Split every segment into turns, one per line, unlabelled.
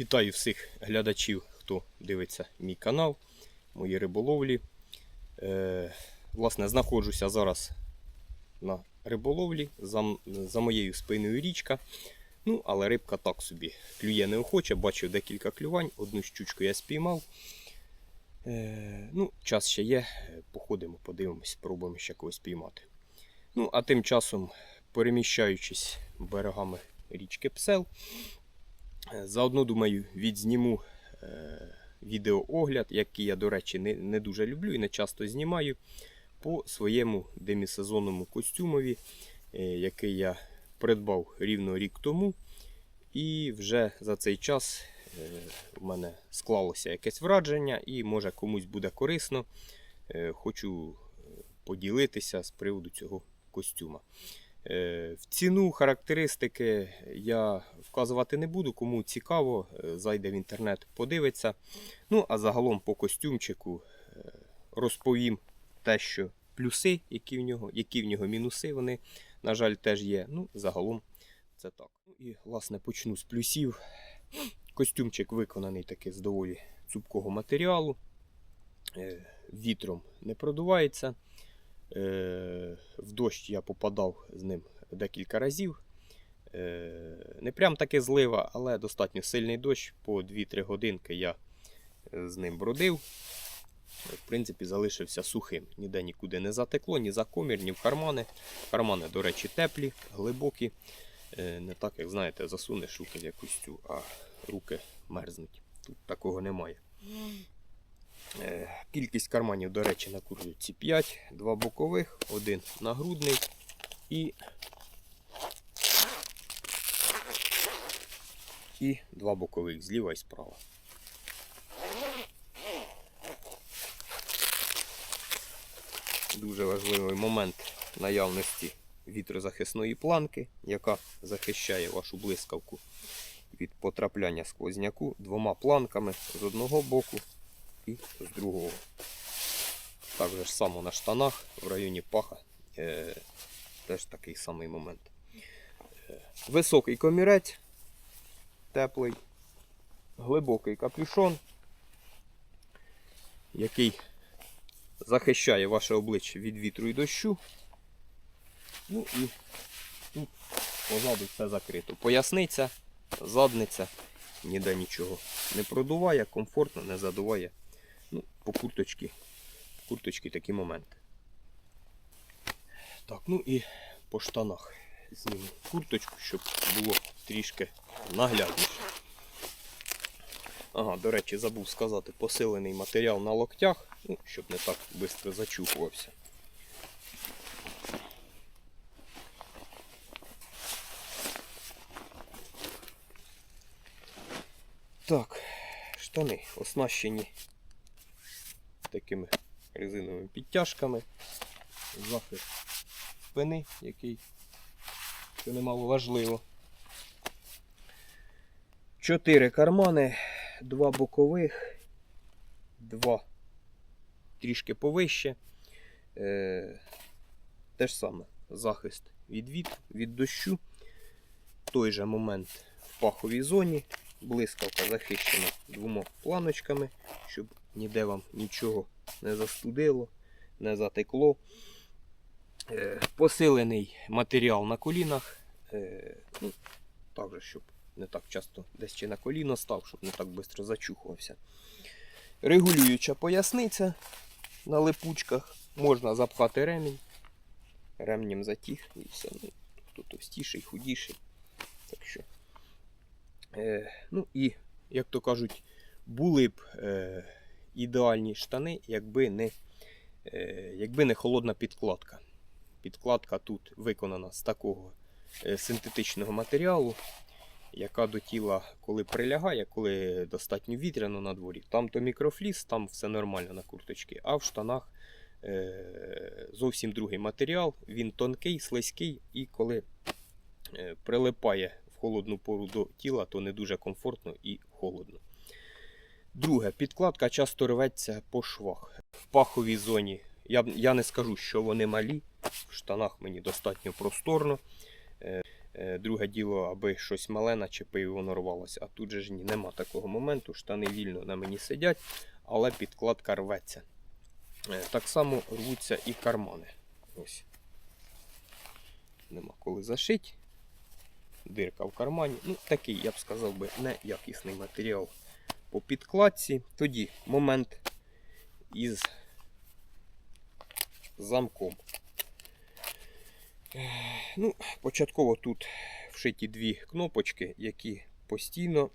Вітаю всіх глядачів, хто дивиться мій канал, мої риболовлі. Е, власне, знаходжуся зараз на риболовлі. За, за моєю спиною річка. Ну, але рибка так собі клює неохоче. Бачив декілька клювань, одну щучку я спіймав. Е, ну, час ще є. Походимо, подивимось, спробуємо ще когось піймати. Ну, а тим часом, переміщаючись берегами річки Псел, Заодно, думаю, відзніму е, відеоогляд, який я, до речі, не, не дуже люблю і не часто знімаю, по своєму демісезонному костюмові, е, який я придбав рівно рік тому. І вже за цей час е, в мене склалося якесь враження, і може комусь буде корисно. Е, хочу е, поділитися з приводу цього костюма. Е, В ціну характеристики я вказувати не буду. Кому цікаво, е, зайде в інтернет, подивиться. Ну, а загалом по костюмчику е, розповім те, що плюси, які в нього, які в нього мінуси, вони, на жаль, теж є. Ну, загалом це так. Ну і, власне, почну з плюсів. Костюмчик виконаний таки з доволі цупкого матеріалу. Вітром не продувається. Е, В дощ я попадав з ним декілька разів. Е, Не прям таки злива, але достатньо сильний дощ. По 2-3 годинки я е, з ним бродив. В принципі, залишився сухим. Ніде нікуди не затекло, ні за комір, ні в кармани. Кармани, до речі, теплі, глибокі. Не так, як знаєте, засунеш руки в якусь а руки мерзнуть. Тут такого немає. Е, Кількість карманів, до речі, на курсі 5, два бокових, один нагрудний і, і два бокових зліва і справа. Дуже важливий момент наявності вітрозахисної планки, яка захищає вашу блискавку від потрапляння сквозняку двома планками з одного боку і з другого. Так же ж само на штанах в районі паха е, теж такий самий момент. Е, високий комірець, теплий, глибокий капюшон, який захищає ваше обличчя від вітру і дощу. Ну і тут позаду все закрито. Поясниця, задниця, ніде нічого не продуває, комфортно, не задуває. Ну, по курточці. Курточки такі моменти. Так, ну і по штанах зніму курточку, щоб було трішки наглядніше. Ага, до речі, забув сказати, посилений матеріал на локтях, ну, щоб не так швидко зачухувався. Так, штани оснащені такими резиновими підтяжками. Захист спини, який що немало важливо. Чотири кармани, два бокових, два трішки повище. Е, те ж саме захист від вітру, від дощу. Той же момент в паховій зоні. Блискавка захищена двома планочками, щоб ніде вам нічого не застудило, не затекло. Е, Посилений матеріал на колінах. Е, Ну, також, щоб не так часто десь чи на коліно став, щоб не так швидко зачухувався. Регулююча поясниця на липучках. Можна запхати ремінь. Ремнем затіг і все. Ну, хто товстіший, худіший. Так що. Е, ну і, як то кажуть, були б е, ідеальні штани, якби не, е, якби не холодна підкладка. Підкладка тут виконана з такого е, синтетичного матеріалу, яка до тіла, коли прилягає, коли достатньо вітряно на дворі. Там то мікрофліс, там все нормально на курточці, а в штанах е, зовсім другий матеріал. Він тонкий, слизький, і коли прилипає в холодну пору до тіла, то не дуже комфортно і холодно. Друге, підкладка часто рветься по швах. В паховій зоні я, я не скажу, що вони малі. В штанах мені достатньо просторно. Е, Е, Друге діло, аби щось мале начепив, воно рвалося. А тут же ж ні, нема такого моменту. Штани вільно на мені сидять, але підкладка рветься. Е, Так само рвуться і кармани. Ось. Нема коли зашить. Дирка в кармані. Ну, такий, я б сказав би, неякісний матеріал по підкладці. Тоді момент із замком. Ну, початково тут вшиті дві кнопочки, які постійно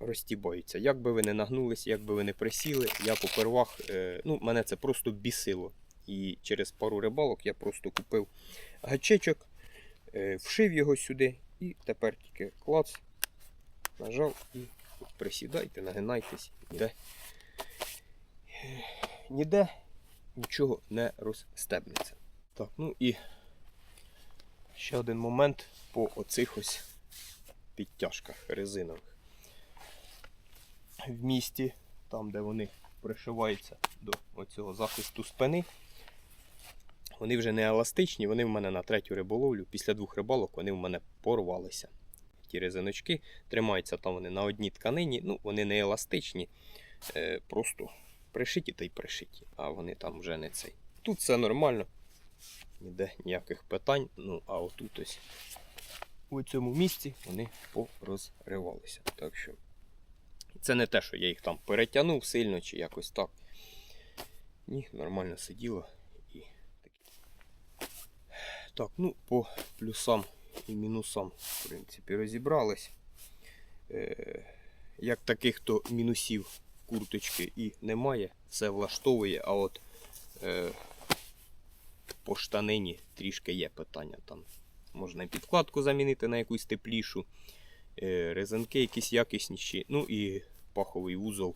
розтібаються. Як би ви не нагнулися, як би ви не присіли, я попервах, е, ну, мене це просто бісило. І через пару рибалок я просто купив гачечок, е, вшив його сюди, і тепер тільки клац, нажав і присідайте, нагинайтесь, ніде, ніде нічого не розстебнеться. Так, ну і ще один момент по оцих ось підтяжках резинових. В місті, там де вони пришиваються до оцього захисту спини, вони вже не еластичні, вони в мене на третю риболовлю. Після двох рибалок вони в мене порвалися. Ті резиночки тримаються там вони на одній тканині, ну вони не еластичні, е, просто пришиті та й пришиті, а вони там вже не цей. Тут все нормально, ніде ніяких питань. Ну, а отут ось у цьому місці вони порозривалися. Так що це не те, що я їх там перетягнув сильно чи якось так. Ні, нормально сиділо і. Так, ну по плюсам і мінусам, в принципі, розібрались. Е, як таких, то мінусів курточки і немає, все влаштовує, а от е, по штанині трішки є питання. Там можна і підкладку замінити на якусь теплішу, е, резинки якісь якісніші, ну і паховий вузол,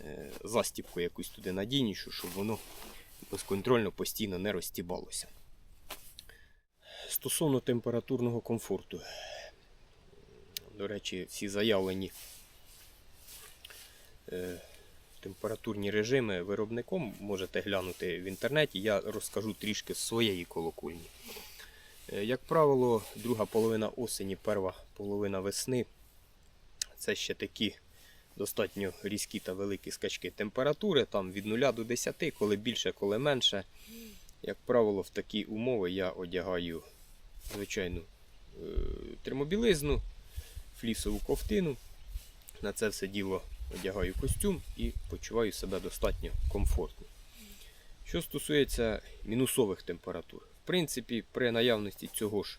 е, застіпку якусь туди надійнішу, щоб воно безконтрольно постійно не розтібалося. Стосовно температурного комфорту. До речі, всі заявлені е, температурні режими виробником можете глянути в інтернеті. Я розкажу трішки з своєї колокольні. Е, Як правило, друга половина осені, перша половина весни це ще такі достатньо різкі та великі скачки температури, там від 0 до 10, коли більше, коли менше. Як правило, в такі умови я одягаю звичайну е, термобілизну, флісову ковтину. На це все діло одягаю костюм і почуваю себе достатньо комфортно. Що стосується мінусових температур, в принципі, при наявності цього ж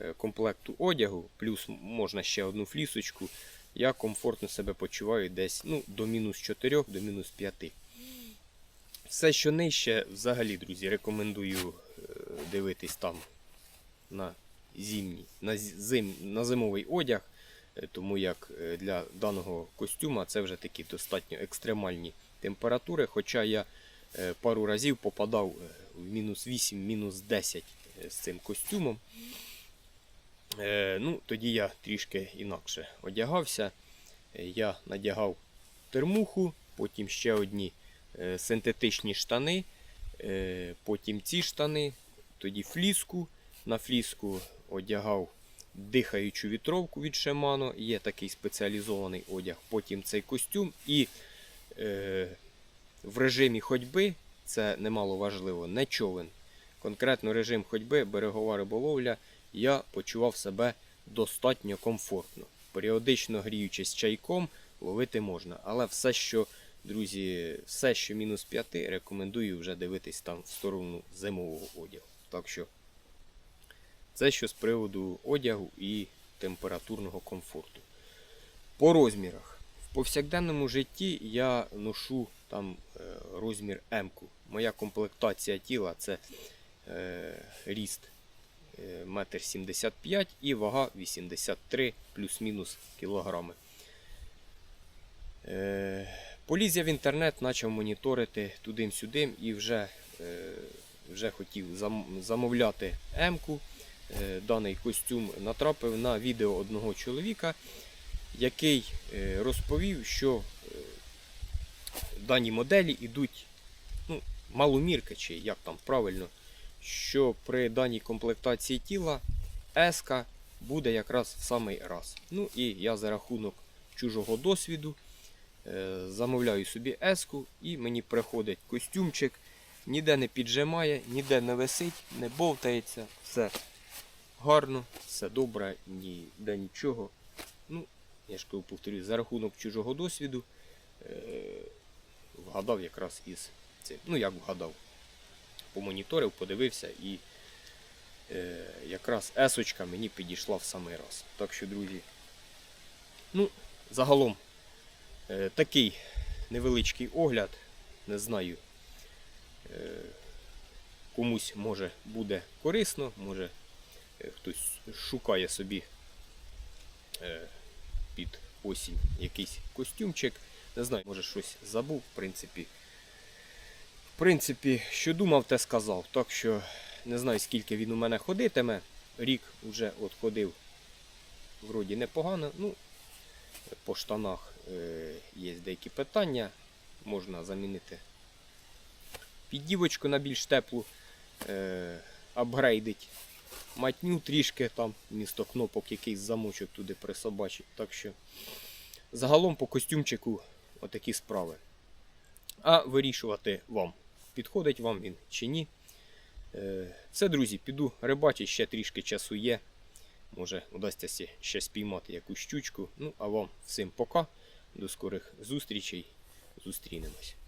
е, комплекту одягу, плюс можна ще одну флісочку, я комфортно себе почуваю десь ну, до мінус 4, до мінус 5. Все, що нижче, взагалі, друзі, рекомендую е, дивитись там на зимній, на, зим, на зимовий одяг, е, тому як е, для даного костюма це вже такі достатньо екстремальні температури. Хоча я е, пару разів попадав в мінус 8, мінус 10 е, з цим костюмом. Ну, тоді я трішки інакше одягався. Я надягав термуху, потім ще одні синтетичні штани, потім ці штани, тоді фліску. На фліску одягав дихаючу вітровку від Shimano, є такий спеціалізований одяг, потім цей костюм. І е, в режимі ходьби, це немало важливо, не човен. Конкретно режим ходьби, берегова риболовля, я почував себе достатньо комфортно. Періодично гріючись чайком, ловити можна. Але все, що, друзі, все, що мінус 5, рекомендую вже дивитись там в сторону зимового одягу. Так що це що з приводу одягу і температурного комфорту. По розмірах. В повсякденному житті я ношу там е, розмір М. Моя комплектація тіла це е, ріст е, 1,75 м і вага 83 плюс-мінус кілограми. Е, поліз я в інтернет, почав моніторити тудим-сюдим і вже, е, вже хотів замовляти М-ку. Е, даний костюм натрапив на відео одного чоловіка, який е, розповів, що е, дані моделі йдуть ну, маломірка, чи як там правильно, що при даній комплектації тіла еска буде якраз в самий раз. Ну і я за рахунок чужого досвіду замовляю собі еску, і мені приходить костюмчик, ніде не піджимає, ніде не висить, не бовтається, все гарно, все добре, ніде нічого. Ну, я ж кажу, повторюю, за рахунок чужого досвіду е, вгадав якраз із цим. Ну, як вгадав. Помоніторив, подивився і е, якраз есочка мені підійшла в самий раз. Так що, друзі, ну, загалом е, такий невеличкий огляд. Не знаю, е, комусь може буде корисно, може хтось шукає собі е, під осінь якийсь костюмчик. Не знаю, може щось забув, в принципі. В принципі, що думав, те сказав. Так що не знаю, скільки він у мене ходитиме. Рік вже от ходив вроді непогано. Ну, по штанах е, є деякі питання. Можна замінити піддівочку на більш теплу, е, апгрейдить матню трішки там, місто кнопок, якийсь замочок туди присобачить. Так що загалом по костюмчику отакі справи. А вирішувати вам, підходить вам він чи ні. Е, Все, друзі, піду рибачити, ще трішки часу є. Може, вдасться ще спіймати якусь щучку. Ну, а вам всім пока. До скорих зустрічей. Зустрінемось.